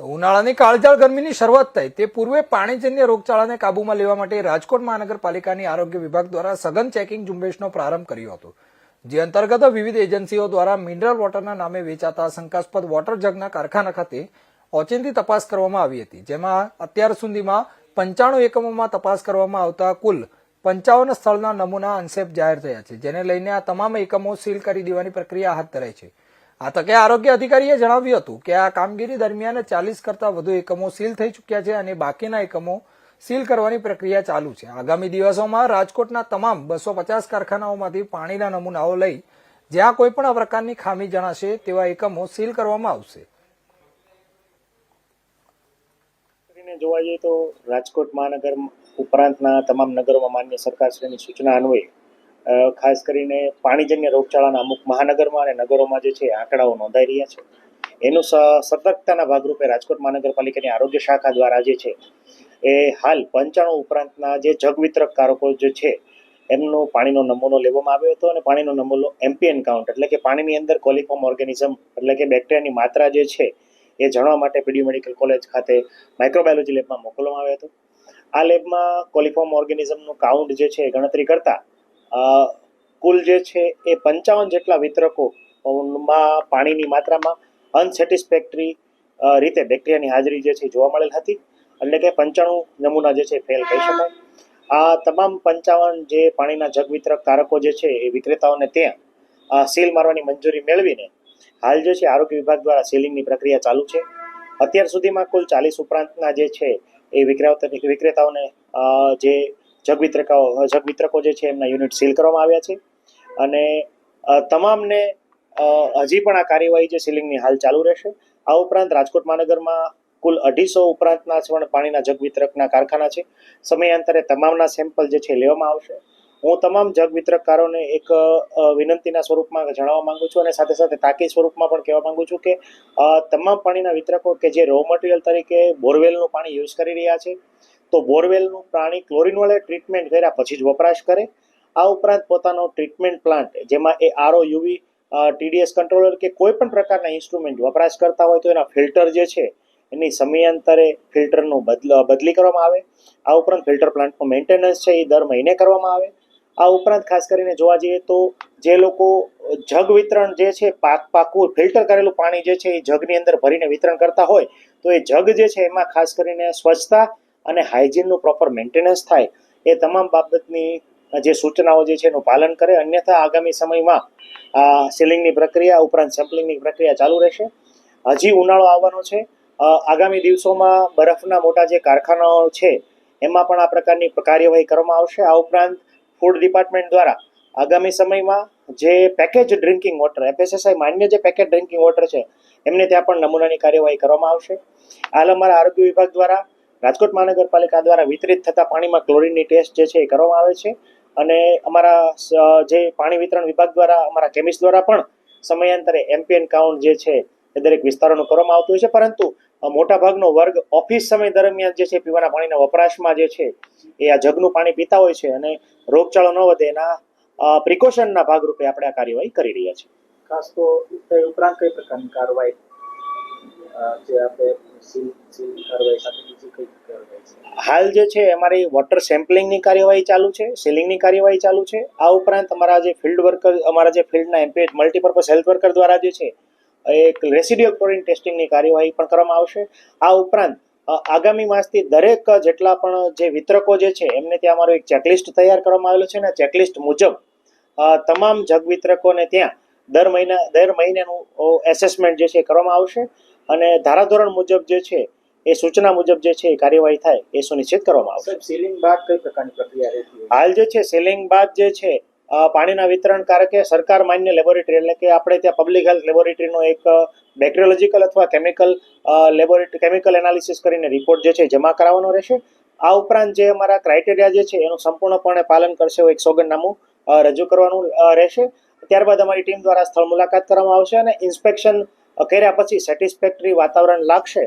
ઉનાળાની કાળજાળ ગરમીની શરૂઆત થઈ તે પૂર્વે પાણીજન્ય રોગચાળાને કાબૂમાં લેવા માટે રાજકોટ મહાનગરપાલિકાની આરોગ્ય વિભાગ દ્વારા સઘન ચેકિંગ ઝુંબેશનો પ્રારંભ કર્યો હતો, જે અંતર્ગત વિવિધ એજન્સીઓ દ્વારા મિનરલ વોટરના નામે વેચાતા શંકાસ્પદ વોટર જગના કારખાના ખાતે ઓચિંતી તપાસ કરવામાં આવી હતી, જેમાં અત્યાર સુધીમાં પંચાણું એકમોમાં તપાસ કરવામાં આવતા કુલ પંચાવન સ્થળના નમૂના અનસેફ જાહેર થયા છે, જેને લઈને આ તમામ એકમો સીલ કરી દેવાની પ્રક્રિયા હાથ ધરાઈ છે. આ તકે આરોગ્ય અધિકારીએ જણાવ્યું હતું કે આ કામગીરી દરમિયાન ચાલીસ કરતા વધુ એકમો સીલ થઈ ચૂક્યા છે અને બાકીના એકમો સીલ કરવાની પ્રક્રિયા ચાલુ છે. આગામી દિવસોમાં રાજકોટના તમામ બસો પચાસ કારખાનાઓમાંથી પાણીના નમૂનાઓ લઈ જ્યાં કોઈ પણ આ પ્રકારની ખામી જણાશે તેવા એકમો સીલ કરવામાં આવશે. જોવા જઈએ તો રાજકોટ મહાનગર ઉપરાંતના તમામ નગરોમાં માન્ય સરકારશ્રીની સૂચના અન્વયે ખાસ કરીને પાણીજન્ય રોગચાળાના અમુક મહાનગરમાં અને નગરોમાં જે છે આંકડાઓ નોંધાઈ રહ્યા છે. એનું સતર્કતાના ભાગરૂપે રાજકોટ મહાનગરપાલિકાની આરોગ્ય શાખા દ્વારા જે છે, એ હાલ પંચાણું ઉપરાંતના જે જગ વિતરક કારકો જે છે, એમનો પાણીનો નમૂનો લેવામાં આવ્યો હતો અને પાણીનો નમૂનો એમપીએન કાઉન્ટ એટલે કે પાણીની અંદર કોલિફોર્મ ઓર્ગેનિઝમ એટલે કે બેક્ટેરિયાની માત્રા જે છે, એ જાણવા માટે પીડી મેડિકલ કોલેજ ખાતે માઇક્રોબાયોલોજી લેબમાં મોકલવામાં આવ્યો હતો. આ લેબમાં કોલિફોર્મ ઓર્ગેનિઝમનું કાઉન્ટ જે છે ગણતરી કરતા કુલ જે છે એ પંચાવન જેટલા વિતરકોમાં પાણીની માત્રામાં અનસેટિસ્ફેક્ટરી રીતે બેક્ટેરિયાની હાજરી જે છે જોવા મળેલ હતી. એટલે કે પંચાણું નમૂના જે છે ફેલ કહી શકાય. આ તમામ પંચાવન જે પાણીના જગ વિતરક કારકો જે છે એ વિક્રેતાઓને ત્યાં સીલ મારવાની મંજૂરી મેળવીને હાલ જે છે આરોગ્ય વિભાગ દ્વારા સીલિંગની પ્રક્રિયા ચાલુ છે. અત્યાર સુધીમાં કુલ ચાલીસ ઉપરાંતના જે છે એ વિક્રેતા વિક્રેતાઓને જે જગ જગવિતરકો જે છે એમના યુનિટ સીલ કરવામાં આવ્યા છે. અને તમામને હજી પણ આ કાર્યવાહી જે સીલિંગની હાલ ચાલુ રહેશે. આ ઉપરાંત રાજકોટ મહાનગરમાં કુલ અઢીસો ઉપરાંતના સ્વર્ણ પાણીના જગ વિતરકના કારખાના છે. સમયાંતરે તમામના સેમ્પલ જે છે લેવામાં આવશે. હું તમામ જગ વિતરકકારોને એક વિનંતીના સ્વરૂપમાં જણાવવા માંગુ છું અને સાથે સાથે તાકીદ સ્વરૂપમાં પણ કહેવા માંગુ છું કે તમામ પાણીના વિતરકો કે જે રો મટીરિયલ તરીકે બોરવેલનું પાણી યુઝ કરી રહ્યા છે તો બોરવેલનું પાણી ક્લોરિન વડે ટ્રીટમેન્ટ કર્યા પછી જ વપરાશ કરે. આ ઉપરાંત પોતાનો ટ્રીટમેન્ટ પ્લાન્ટ, જેમાં એ આરઓ યુવી ટીડીએસ કંટ્રોલર કે કોઈ પણ પ્રકારના ઇન્સ્ટ્રુમેન્ટ વપરાશ કરતા હોય તો એના ફિલ્ટર જે છે, એની સમયાંતરે ફિલ્ટરનું બદલ, બદલી કરવામાં આવે. આ ઉપરાંત ફિલ્ટર પ્લાન્ટનું મેન્ટેનન્સ છે એ દર મહિને કરવામાં આવે. આ ઉપરાંત ખાસ કરીને જોવા જઈએ તો જે લોકો જગ વિતરણ જે છે, પાક, પાકું ફિલ્ટર કરેલું પાણી જે છે એ જગની અંદર ભરીને વિતરણ કરતા હોય, તો એ જગ જે છે એમાં ખાસ કરીને સ્વચ્છતા અને હાઇજીનનું પ્રોપર મેન્ટેનન્સ થાય, એ તમામ બાબતની જે સૂચનાઓ જે છે એનું પાલન કરે. અન્યથા આગામી સમયમાં આ સીલિંગની પ્રક્રિયા, ઉપરાંત સેમ્પલિંગની પ્રક્રિયા ચાલુ રહેશે. હજી ઉનાળો આવવાનો છે. આગામી દિવસોમાં બરફના મોટા જે કારખાનાઓ છે, એમાં પણ આ પ્રકારની કાર્યવાહી કરવામાં આવશે. આ ઉપરાંત ફૂડ ડિપાર્ટમેન્ટ દ્વારા આગામી સમયમાં જે પેકેજ ડ્રિંકિંગ વોટર એફએસએસઆઈ માન્ય જે પેકેજ ડ્રિંકિંગ વોટર છે, એમને ત્યાં પણ નમૂનાની કાર્યવાહી કરવામાં આવશે. હાલ અમારા આરોગ્ય વિભાગ દ્વારા રાજકોટ મહાનગરપાલિકા દ્વારા વિતરિત થતા પાણીમાં ક્લોરીનની ટેસ્ટ જે છે એ કરવામાં આવે છે. અને અમારા જે પાણી વિતરણ વિભાગ દ્વારા, અમારા કેમિસ્ટ દ્વારા પણ સમયાંતરે એમપીએન કાઉન્ટ જે છે એ દરેક વિસ્તારોનું કરવામાં આવતું હોય છે. પરંતુ મોટાભાગનો વર્ગ ઓફિસ સમય દરમિયાન જે છે પીવાના પાણીના વપરાશમાં જે છે એ આ જગનું પાણી પીતા હોય છે અને રોગચાળો ન વધે એના પ્રિકોશનના ભાગરૂપે આપણે આ કાર્યવાહી કરી રહ્યા છીએ. ખાસ તો ઉપરાંત કઈ પ્રકારની કાર્યવાહી હાલ જે છે, અમારી વોટર સેમ્પલિંગની કાર્યવાહી ચાલુ છે સીલિંગની કાર્યવાહી ચાલુ છે. આ ઉપરાંત અમારા જે ફિલ્ડ વર્કર અમારા જે ફિલ્ડના એમ્પેજ મલ્ટીપર્પઝ હેલ્થ વર્કર દ્વારા જે છે, એક રેસિડ્યુઅલ ક્લોરિન ટેસ્ટિંગની કાર્યવાહી પણ કરવામાં આવશે. આ ઉપરાંત આગામી માસથી દરેક જેટલા પણ જે વિતરકો જે છે, એમને ત્યાં અમારો એક ચેકલિસ્ટ તૈયાર કરવામાં આવેલો છે અને ચેકલિસ્ટ મુજબ તમામ જગ વિતરકોને ત્યાં દર મહિના, દર મહિનાનું એસેસમેન્ટ જે છે કરવામાં આવશે. અને ધારાધોરણ મુજબ જે છે એ સૂચના મુજબ જે છે એ કાર્યવાહી થાય એ સુનિશ્ચિત કરવામાં આવશે. સેલિંગ બાદ કઈ પ્રકારની પ્રક્રિયા રહેતી હાલ જે છે સેલિંગ બાદ જે છે પાણીના વિતરણ કારકે સરકાર માન્ય લેબોરેટરી એટલે કે આપણે ત્યાં પબ્લિક હેલ્થ લેબોરેટરીનો એક બેક્ટેરિયોલોજીકલ અથવા કેમિકલ લેબોરેટરી કેમિકલ એનાલિસિસ કરીને રિપોર્ટ જે છે જમા કરાવવાનો રહેશે. આ ઉપરાંત જે અમારા ક્રાઇટેરિયા જે છે એનું સંપૂર્ણપણે પાલન કરશે એક સોગંદનામું રજૂ કરવાનું રહેશે. ત્યારબાદ અમારી ટીમ દ્વારા સ્થળ મુલાકાત કરવામાં આવશે અને ઇન્સ્પેક્શન કર્યા પછી સેટિસ્ફેક્ટરી વાતાવરણ લાગશે